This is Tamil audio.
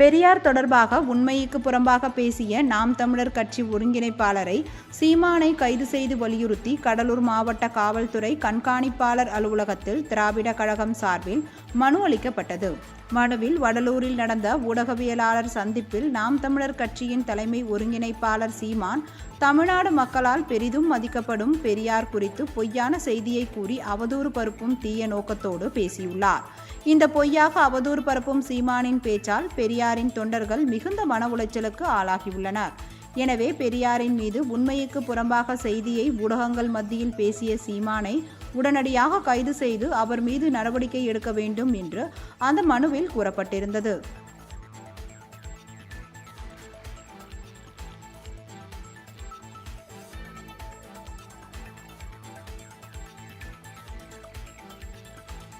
பெரியார் தொடர்பாக உண்மைக்கு புறம்பாக பேசிய நாம் தமிழர் கட்சி ஒருங்கிணைப்பாளரை சீமானை கைது செய்து வலியுறுத்தி கடலூர் மாவட்ட காவல்துறை கண்காணிப்பாளர் அலுவலகத்தில் திராவிட கழகம் சார்பில் மனு அளிக்கப்பட்டது. மனுவில் வடலூரில் நடந்த ஊடகவியலாளர் சந்திப்பில் நாம் தமிழர் கட்சியின் தலைமை ஒருங்கிணைப்பாளர் சீமான் தமிழ்நாடு மக்களால் பெரிதும் மதிக்கப்படும் பெரியார் குறித்து பொய்யான செய்தியை கூறி அவதூறு பருப்பும் தீய நோக்கத்தோடு பேசியுள்ளார். இந்த பொய்யாக அவதூறு பரப்பும் சீமானின் பேச்சால் பெரியாரின் தொண்டர்கள் மிகுந்த மன உளைச்சலுக்கு ஆளாகியுள்ளனர். எனவே பெரியாரின் மீது உண்மைக்கு புறம்பாக செய்தியை ஊடகங்கள் மத்தியில் பேசிய சீமானை உடனடியாக கைது செய்து அவர் மீது நடவடிக்கை எடுக்க வேண்டும் என்று அந்த மனுவில் கூறப்பட்டிருந்தது.